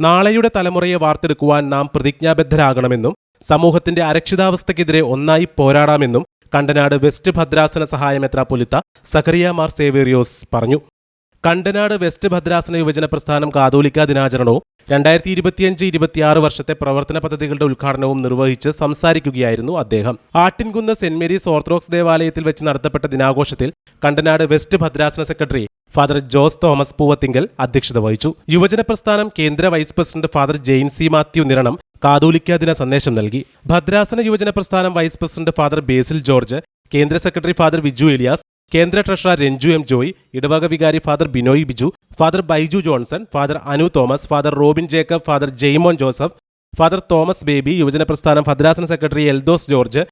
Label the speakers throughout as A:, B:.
A: നാളെയുടെ തലമുറയെ വാർത്തെടുക്കുവാൻ നാം പ്രതിജ്ഞാബദ്ധരാകണമെന്നും സമൂഹത്തിന്റെ അരക്ഷിതാവസ്ഥയ്ക്കെതിരെ ഒന്നായി പോരാടാമെന്നും കണ്ടനാട് വെസ്റ്റ് ഭദ്രാസന സഹായമെത്ര പുലിത്ത സഖറിയ മാർ സേവേറിയോസ് പറഞ്ഞു. കണ്ടനാട് വെസ്റ്റ് ഭദ്രാസന യുവജന പ്രസ്ഥാനം കാതോലിക്ക ദിനാചരണവും രണ്ടായിരത്തി ഇരുപത്തിയഞ്ച് ഇരുപത്തിയാറ് വർഷത്തെ പ്രവർത്തന പദ്ധതികളുടെ ഉദ്ഘാടനവും നിർവഹിച്ച് സംസാരിക്കുകയായിരുന്നു അദ്ദേഹം. ആട്ടിൻകുന്ന് സെന്റ് മേരീസ് ഓർത്തഡോക്സ് ദേവാലയത്തിൽ വെച്ച് നടത്തപ്പെട്ട ദിനാഘോഷത്തിൽ കണ്ടനാട് വെസ്റ്റ് ഭദ്രാസന secretary father Jose Thomas Poovathinkal അധ്യക്ഷത വഹിച്ചു. യുവജന പ്രസ്ഥാനം കേന്ദ്ര vice president father Jain C Mathew Niranam കാതോലിക്കാ ദിന സന്ദേശം നൽകി. ഭദ്രാസന യുവജന പ്രസ്ഥാനം vice president father Basil George കേന്ദ്ര സെക്രട്ടറി ഫാദർ വിജു എലിയാസ് കേന്ദ്ര ട്രഷറർ രഞ്ജു എം ജോയ് ഇടവക വികാരി father Binoy Biju father Baiju Johnson father Anu Thomas father Robin Jacob father Jaimon Joseph father Thomas Baby യുവജന പ്രസ്ഥാനം ഭദ്രാസന secretary Eldhose George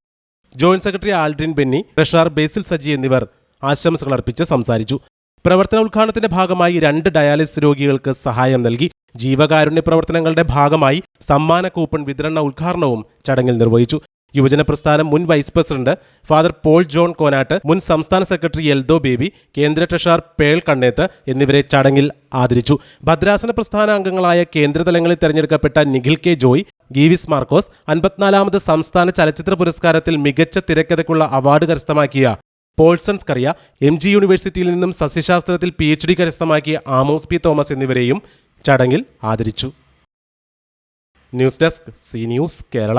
A: joint secretary Aldrin Benny treasurer Basil Saji എന്നിവർ ആശംസകൾ അർപ്പിച്ച് സംസാരിച്ചു. പ്രവർത്തന ഉദ്ഘാടനത്തിന്റെ ഭാഗമായി രണ്ട് ഡയാലിസിസ് രോഗികൾക്ക് സഹായം നൽകി. ജീവകാരുണ്യ പ്രവർത്തനങ്ങളുടെ ഭാഗമായി സമ്മാന കൂപ്പൺ വിതരണ ഉദ്ഘാടനവും ചടങ്ങിൽ നിർവഹിച്ചു. യുവജന പ്രസ്ഥാനം മുൻ vice president father Paul John Konattu മുൻ സംസ്ഥാന സെക്രട്ടറി എൽദോ ബേബി കേന്ദ്ര ട്രഷറർ പേൾ കണ്ണേത്ത് എന്നിവരെ ചടങ്ങിൽ ആദരിച്ചു. ഭദ്രാസന പ്രസ്ഥാന അംഗങ്ങളായ കേന്ദ്രതലങ്ങളിൽ തെരഞ്ഞെടുക്കപ്പെട്ട നിഖിൽ കെ ജോയ് ഗീവിസ് മാർക്കോസ് അൻപത്തിനാലാമത് സംസ്ഥാന ചലച്ചിത്ര പുരസ്കാരത്തിൽ മികച്ച തിരക്കഥയ്ക്കുള്ള അവാർഡ് കരസ്ഥമാക്കിയ പോൾസൺസ് കറിയ എം ജി യൂണിവേഴ്സിറ്റിയിൽ നിന്നും സസ്യശാസ്ത്രത്തിൽ പി എച്ച് ഡി കരസ്ഥമാക്കിയ ആമോസ് പി തോമസ് എന്നിവരെയും ചടങ്ങിൽ ആദരിച്ചു. News desk C News Kerala.